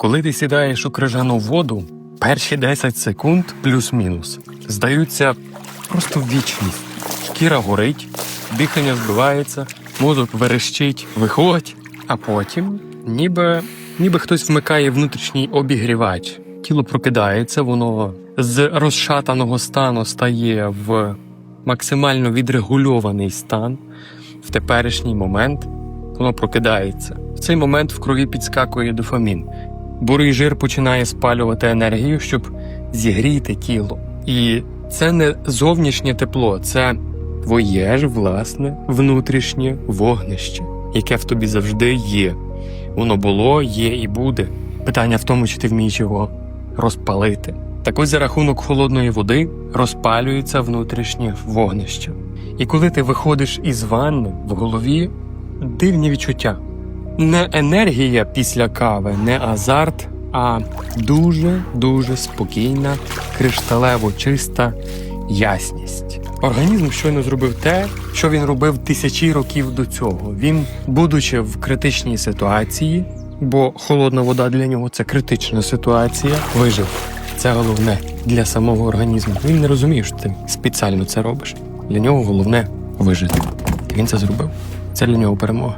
Коли ти сідаєш у крижану воду, перші 10 секунд плюс-мінус здаються просто вічність. Шкіра горить, дихання збивається, мозок верещить, виходь, а потім ніби, ніби хтось вмикає внутрішній обігрівач. Тіло прокидається, воно з розшатаного стану стає в максимально відрегульований стан в теперішній момент воно прокидається. В цей момент в крові підскакує дофамін. Бурий жир починає спалювати енергію, щоб зігріти тіло. І це не зовнішнє тепло, це твоє ж власне внутрішнє вогнище, яке в тобі завжди є. Воно було, є і буде. Питання в тому, чи ти вмієш його розпалити. Так ось за рахунок холодної води розпалюється внутрішнє вогнище. І коли ти виходиш із ванни в голові дивні відчуття. Не енергія після кави, не азарт, а дуже дуже спокійна, кришталево чиста ясність. Організм щойно зробив те, що він робив тисячі років до цього. Він, будучи в критичній ситуації, бо холодна вода для нього це критична ситуація, вижив. Це головне для самого організму. Він не розуміє, що ти спеціально це робиш. Для нього головне вижити. Він це зробив. Це для нього перемога.